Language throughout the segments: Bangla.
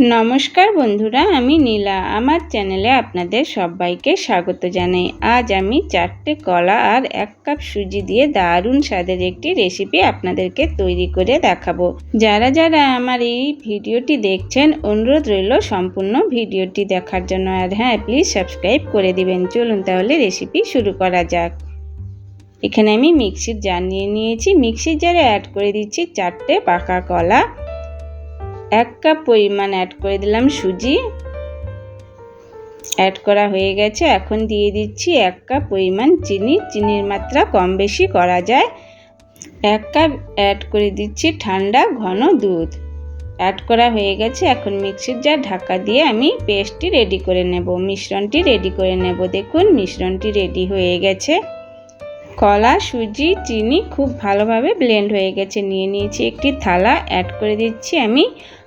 নমস্কার বন্ধুরা, আমি নীলা। আমার চ্যানেলে আপনাদের সবাইকে স্বাগত জানাই। আজ আমি চারটে কলা আর এক কাপ সুজি দিয়ে দারুণ স্বাদের একটি রেসিপি আপনাদেরকে তৈরি করে দেখাবো। যারা যারা আমার এই ভিডিওটি দেখছেন, অনুরোধ রইল সম্পূর্ণ ভিডিওটি দেখার জন্য। আর হ্যাঁ প্লিজ সাবস্ক্রাইব করে দিবেন। চলুন তাহলে রেসিপি শুরু করা যাক। এখানে আমি মিক্সির জার নিয়ে নিয়েছি। মিক্সির জারে অ্যাড করে দিচ্ছি চারটে পাকা কলা। এক কাপ পরিমাণ অ্যাড করে দিলাম সুজি। অ্যাড করা হয়ে গেছে। এখন দিয়ে দিচ্ছি এক কাপ পরিমাণ চিনি। চিনির মাত্রা কম বেশি করা যায়। এক কাপ অ্যাড করে দিচ্ছি ঠান্ডা ঘন দুধ। অ্যাড করা হয়ে গেছে। এখন মিক্সির জার ঢাকা দিয়ে আমি পেস্টটি রেডি করে নেব। মিশ্রণটি রেডি করে নেব। দেখুন, মিশ্রণটি রেডি হয়ে গেছে। কলা, সুজি, চিনি খুব ভালোভাবে ব্লেন্ড হয়ে গেছে। নিয়ে নিয়েছি একটি থালা অ্যাড করে দিচ্ছি আমি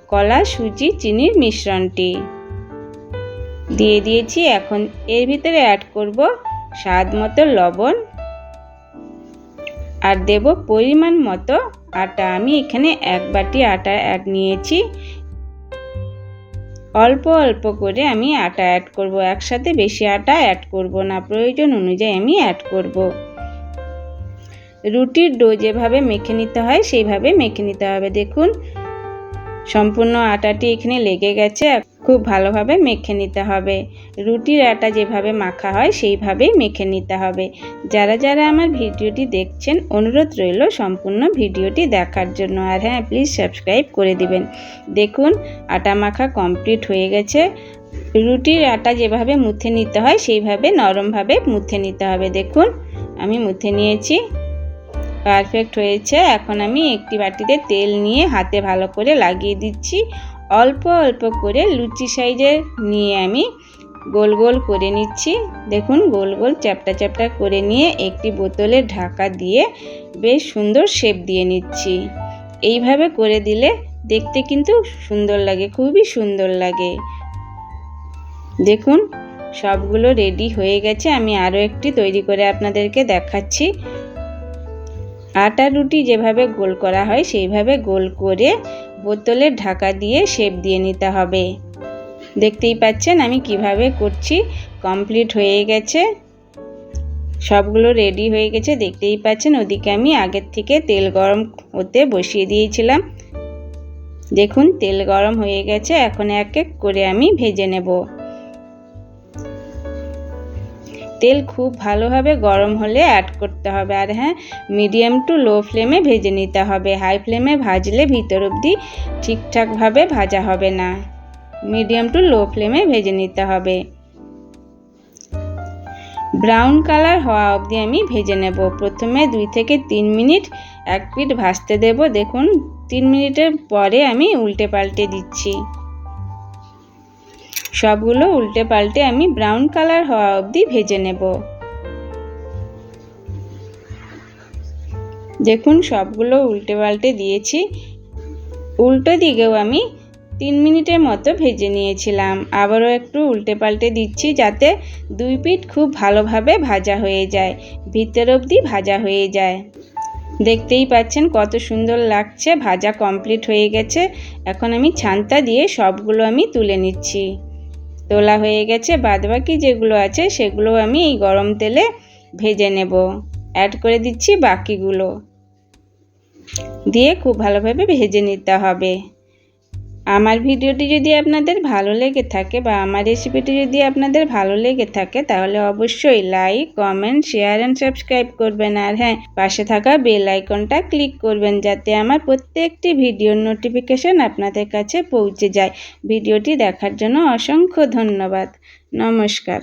কলা, সুজি, চিনির মিশ্রণটি। দিয়ে দিয়েছি এখন এর ভিতরে অ্যাড করব স্বাদ মতো লবণ। আর দেব পরিমাণ মতো আটা। আমি এখানে এক বাটি আটা অ্যাড নিয়েছি। অল্প অল্প করে আমি আটা অ্যাড করব। একসাথে বেশি আটা অ্যাড করব না। প্রয়োজন অনুযায়ী আমি অ্যাড করব। রুটির ডো যেভাবে মেখে নিতে হয়, সেইভাবে মেখে নিতে হবে। দেখুন, সম্পূর্ণ আটাটি এখানে লেগে গেছে, খুব ভালোভাবে মেখে নিতে হবে। রুটির আটা যেভাবে মাখা হয় সেইভাবেই মেখে নিতে হবে। যারা যারা আমার ভিডিওটি দেখছেন, অনুরোধ রইল সম্পূর্ণ ভিডিওটি দেখার জন্য। আর হ্যাঁ প্লিজ সাবস্ক্রাইব করে দিবেন। দেখুন, আটা মাখা কমপ্লিট হয়ে গেছে। রুটির আটা যেভাবে মুথে নিতে হয়, সেইভাবে নরমভাবে মুথে নিতে হবে। দেখুন, আমি মুথে নিয়েছি। পারফেক্ট হয়েছে। এখন আমি একটি বাটিতে তেল নিয়ে হাতে ভালো করে লাগিয়ে দিচ্ছি। অল্প অল্প করে লুচি সাইজের নিয়ে আমি গোল গোল করে নিচ্ছি। দেখুন, গোল গোল, চ্যাপটা চ্যাপটা করে নিয়ে একটি বোতলে ঢাকা দিয়ে বেশ সুন্দর শেপ দিয়ে নিচ্ছি। এইভাবে করে দিলে দেখতে কিন্তু সুন্দর লাগে, খুবই সুন্দর লাগে। দেখুন, সবগুলো রেডি হয়ে গেছে। আমি আরও একটি তৈরি করে আপনাদেরকে দেখাচ্ছি। আটা রুটি যেভাবে গোল করা হয়, সেইভাবে গোল করে বোতলের ঢাকা দিয়ে শেপ দিয়ে নিতে হবে। দেখতেই পাচ্ছেন আমি কীভাবে করছি কমপ্লিট হয়ে গেছে। সবগুলো রেডি হয়ে গেছে, দেখতেই পাচ্ছেন ওদিকে আমি আগের থেকে তেল গরম হতে বসিয়ে দিয়েছিলাম। দেখুন তেল গরম হয়ে গেছে, এখন এক এক করে আমি ভেজে নেব। তেল খুব ভালোভাবে গরম হলে অ্যাড করতে হবে। আর হ্যাঁ মিডিয়াম টু লো ফ্লেমে ভেজে নিতে হবে। হাই ফ্লেমে ভাজলে ভিতর অবধি ঠিকঠাকভাবে ভাজা হবে না। মিডিয়াম টু লো ফ্লেমে ভেজে নিতে হবে। ব্রাউন কালার হওয়া অবধি আমি ভেজে নেব। প্রথমে দুই থেকে তিন মিনিট এক পিঠ ভাজতে দেব। দেখুন, তিন মিনিটের পরে আমি উল্টে পাল্টে দিচ্ছি। সবগুলো উল্টে পাল্টে আমি ব্রাউন কালার হওয়া অবধি ভেজে নেব। দেখুন, সবগুলো উল্টে পাল্টে দিয়েছি। উল্টো দিকেও আমি তিন মিনিটের মতো ভেজে নিয়েছিলাম। আবারও একটু উল্টে পাল্টে দিচ্ছি যাতে দুই পিঠ খুব ভালোভাবে ভাজা হয়ে যায়, ভিতর অবধি ভাজা হয়ে যায়। দেখতেই পাচ্ছেন, কত সুন্দর লাগছে। ভাজা কমপ্লিট হয়ে গেছে। এখন আমি ছান্তা দিয়ে সবগুলো আমি তুলে নিচ্ছি। তোলা হয়ে গেছে বাদ বাকি যেগুলো আছে সেগুলো আমি এই গরম তেলে ভেজে নেব। অ্যাড করে দিচ্ছি বাকিগুলো। দিয়ে খুব ভালোভাবে ভেজে নিতে হবে। আমার ভিডিওটি যদি আপনাদের ভালো লেগে থাকে বা আমার রেসিপিটি যদি আপনাদের ভালো লেগে থাকে, তাহলে অবশ্যই like comment share and subscribe করবেন। আর হ্যাঁ পাশে থাকা বেল আইকনটা ক্লিক করবেন যাতে আমার প্রত্যেকটি ভিডিওর নোটিফিকেশন আপনাদের কাছে পৌঁছে যায়। ভিডিওটি দেখার জন্য অসংখ্য ধন্যবাদ। নমস্কার।